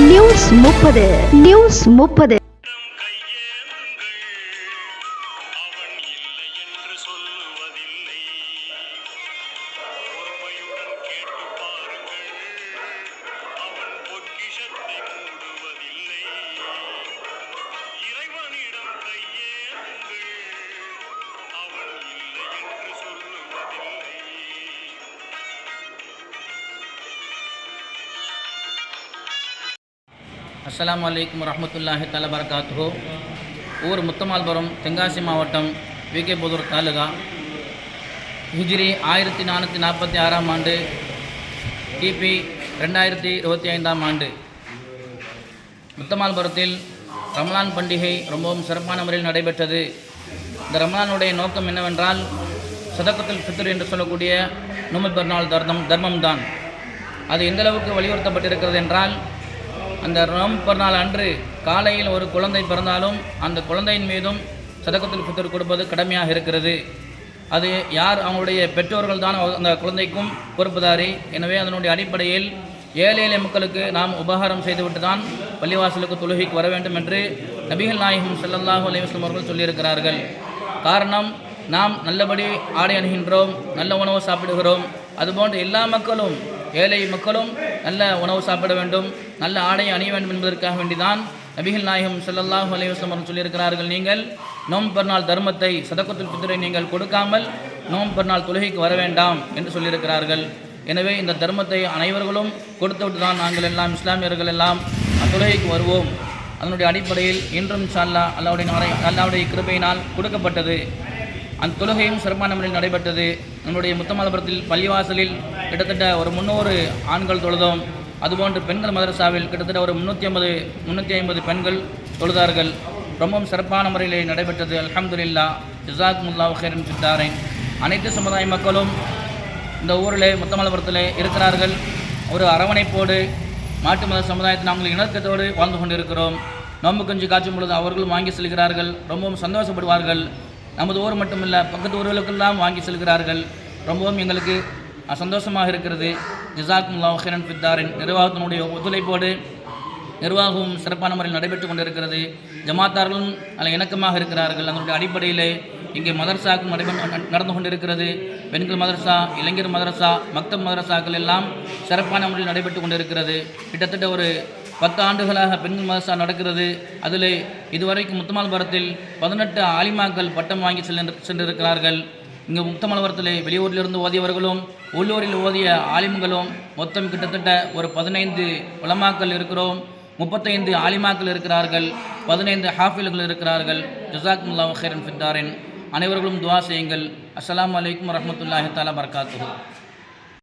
News முப்பது news முப்பது. அஸ்லாம் வலைக்கம் வரஹ்மத்துல்லாஹி தஆலா பரகாத்துஹு ஊர் முத்தமால்புரம் தென்காசி மாவட்டம் விகேபுதூர் தாலுகா. ஹிஜ்ரி ஆயிரத்தி நானூற்றி நாற்பத்தி ஆறாம் ஆண்டு கிபி ரெண்டாயிரத்தி இருபத்தி ஐந்தாம் ஆண்டு. முத்தமால்புரத்தில் ரமலான் பண்டிகை ரொம்பவும் சிறப்பான முறையில் நடைபெற்றது. இந்த ரமலானுடைய நோக்கம் என்னவென்றால் சதக்கத்தில் ஃபித்ர் என்று சொல்லக்கூடிய நோம்பு பெருநாள் தர்மம் தர்மம்தான். அது எந்தளவுக்கு வலியுறுத்தப்பட்டிருக்கிறது என்றால் அந்த ரம் பிறநாள் அன்று காலையில் ஒரு குழந்தை பிறந்தாலும் அந்த குழந்தையின் மீதும் சதக்கத்துல் பித்தர் கொடுப்பது கடமையாக இருக்கிறது. அது யார்? அவங்களுடைய பெற்றோர்கள் தான் அந்த குழந்தைக்கும் பொறுப்புதாரி. எனவே அதனுடைய அடிப்படையில் ஏழை ஏழை மக்களுக்கு நாம் உபகாரம் செய்துவிட்டு தான் பள்ளிவாசலுக்கு தொழுகைக்கு வர வேண்டும் என்று நபிகள் நாயகம் செல்லல்லாஹு அலைஹி அவர்கள் சொல்லியிருக்கிறார்கள். காரணம் நாம் நல்லபடி ஆடை அணுகின்றோம் நல்ல உணவு சாப்பிடுகிறோம். அதுபோன்று எல்லா மக்களும் ஏழை மக்களும் நல்ல உணவு சாப்பிட வேண்டும் நல்ல ஆடை அணிய வேண்டும் என்பதற்காக வேண்டிதான் நபிகள் நாயகம் செல்லல்லாஹு அலைஹி அவர்கள் சொல்லியிருக்கிறார்கள். நீங்கள் நோம் பெருநாள் தர்மத்தை சதக்கத்தில் பித்தரை நீங்கள் கொடுக்காமல் நோம் பெருநாள் தொழுகைக்கு வர வேண்டாம் என்று சொல்லியிருக்கிறார்கள். எனவே இந்த தர்மத்தை அனைவர்களும் கொடுத்துவிட்டு தான் நாங்கள் எல்லாம் இஸ்லாமியர்கள் எல்லாம் தொழுகைக்கு வருவோம். அதனுடைய அடிப்படையில் இன்றும் இன்ஷா அல்லாவுடைய அல்லாவுடைய கிருபையினால் கொடுக்கப்பட்டது. அந்த தொழுகையும் சிறப்பான முறையில் நடைபெற்றது. நம்முடைய முத்தமலபுரத்தில் பள்ளிவாசலில் கிட்டத்தட்ட ஒரு முந்நூறு ஆண்கள் தொழுதோம். அதுபோன்று பெண்கள் மதரசாவில் கிட்டத்தட்ட ஒரு முந்நூற்றி ஐம்பது முந்நூற்றி ஐம்பது பெண்கள் தொழுதார்கள். ரொம்பவும் சிறப்பான முறையிலே நடைபெற்றது. அலமதுல்லா ஜிசாக் முல்லா ஹேரன் சித்தாரேன் அனைத்து சமுதாய மக்களும் இந்த ஊரிலே முத்தமலபுரத்தில் இருக்கிறார்கள். ஒரு அரவணைப்போடு மாட்டு மத சமுதாயத்தை நாங்கள் இணக்கத்தோடு வாழ்ந்து கொண்டிருக்கிறோம். நோம்பு கஞ்சி காய்ச்சும் பொழுது அவர்களும் வாங்கி செல்கிறார்கள். ரொம்பவும் சந்தோஷப்படுவார்கள். நமது ஊர் மட்டுமில்லை பக்கத்து ஊர்களுக்கெல்லாம் வாங்கி செல்கிறார்கள். ரொம்பவும் எங்களுக்கு சந்தோஷமாக இருக்கிறது. ஜிசாக் முல்லாஹிரன் பித்தாரின் நிர்வாகத்தினுடைய ஒத்துழைப்போடு நிர்வாகமும் சிறப்பான முறையில் நடைபெற்று கொண்டிருக்கிறது. ஜமாத்தார்களும் அதில் இணக்கமாக இருக்கிறார்கள். அதனுடைய அடிப்படையிலே இங்கே மதரசாக்கள் நடைபெ நடந்து கொண்டிருக்கிறது. பெண்கள் மதரசா இளைஞர் மதரசா மக்தப் மதரசாக்கள் எல்லாம் சிறப்பான முறையில் நடைபெற்று கொண்டிருக்கிறது. கிட்டத்தட்ட ஒரு பத்து ஆண்டுகளாக பெண்கள் மதரசா நடக்கிறது. அதில் இதுவரைக்கும் முத்தமால்புரத்தில் பதினெட்டு ஆலிமாக்கள் பட்டம் வாங்கி சென்று சென்றிருக்கிறார்கள். இங்கே முத்தமலவரத்தில் வெளியூரிலிருந்து ஓதியவர்களும் உள்ளூரில் ஓதிய ஆலிம்களும் மொத்தம் கிட்டத்தட்ட ஒரு பதினைந்து உலமாக்கள் இருக்கிறோம். முப்பத்தைந்து ஆலிமாக்கள் இருக்கிறார்கள். பதினைந்து ஹாஃபில்கள் இருக்கிறார்கள். ஜசாக் முல்லா ஹேரன் ஃபித்தாரின். அனைவர்களும் துவா செய்யுங்கள். அஸ்லாம் வலைக்கம் வரமத்துல்லாஹி தாலா பர்காத்து